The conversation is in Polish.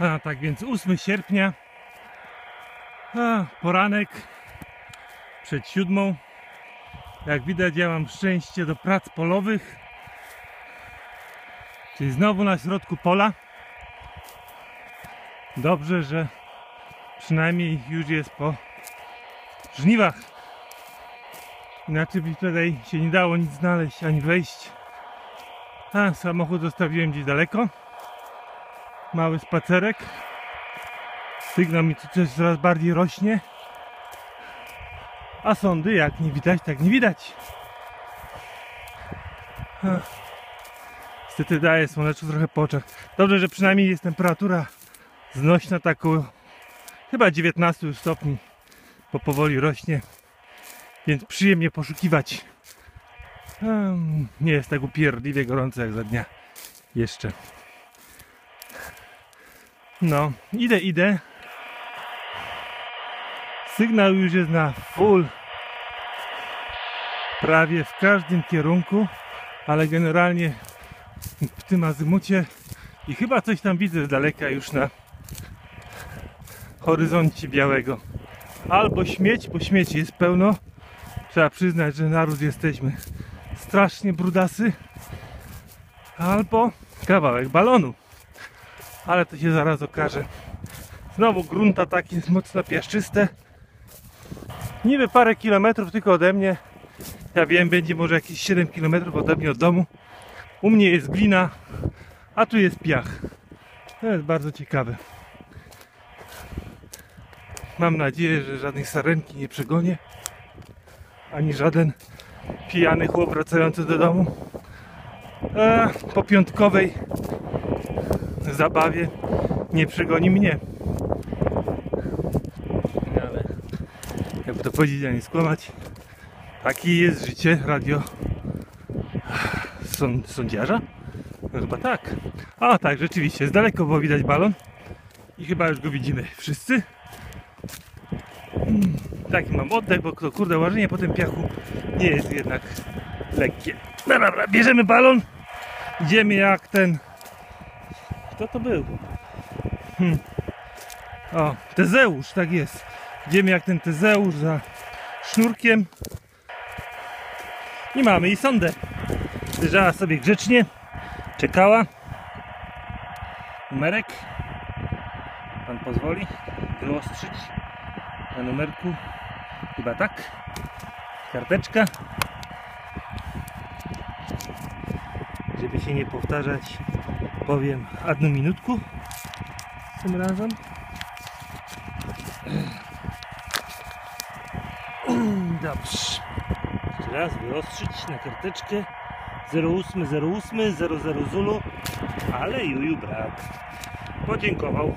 A tak więc 8 sierpnia, a, poranek przed siódmą. Jak widać, ja mam szczęście do prac polowych, czyli znowu na środku pola. Dobrze, że przynajmniej już jest po żniwach. Inaczej by tutaj się nie dało nic znaleźć ani wejść. A, samochód zostawiłem gdzieś daleko. Mały spacerek. Sygnał mi tu coś coraz bardziej rośnie. A sądy jak nie widać, tak nie widać. Niestety daje słoneczko trochę po oczach. Dobrze, że przynajmniej jest temperatura znośna taką chyba 19 już stopni, bo powoli rośnie, więc przyjemnie poszukiwać. Nie jest tak upierdliwie gorąco jak za dnia jeszcze. No, idę, idę. Sygnał już jest na full. Prawie w każdym kierunku, ale generalnie w tym azymucie i chyba coś tam widzę z daleka już na horyzoncie białego. Albo śmieć, bo śmieci jest pełno. Trzeba przyznać, że naród jesteśmy strasznie brudasy. Albo kawałek balonu. Ale to się zaraz okaże. Znowu grunta takie mocno piaszczyste. Niby parę kilometrów tylko ode mnie. Ja wiem, będzie może jakieś 7 kilometrów ode mnie od domu. U mnie jest glina, a tu jest piach. To jest bardzo ciekawe. Mam nadzieję, że żadnej sarenki nie przegonię. Ani żaden pijany chłop wracający do domu. E, po piątkowej zabawie nie przegoni mnie. Ale jakby to powiedzieć, a nie skłamać. Taki jest życie radio sąd, sądziarza? No chyba tak. A tak, rzeczywiście, z daleko było widać balon. I chyba już go widzimy wszyscy. Mm, Taki mam oddech, bo to kurde łażenie po tym piachu nie jest jednak lekkie. No dobra, bierzemy balon. Idziemy jak ten... Kto to był? Hmm. O, Tezeusz, tak jest. Idziemy jak ten Tezeusz za sznurkiem. I mamy i sondę. Leżała sobie grzecznie. Czekała. Numerek. Pan pozwoli wyostrzyć na numerku. Chyba tak. Karteczka. Żeby się nie powtarzać, powiem jedną minutku tym razem. Dobrze. Jeszcze raz wyostrzyć na karteczkę 0808 00 Zulu, ale Juju brat podziękował.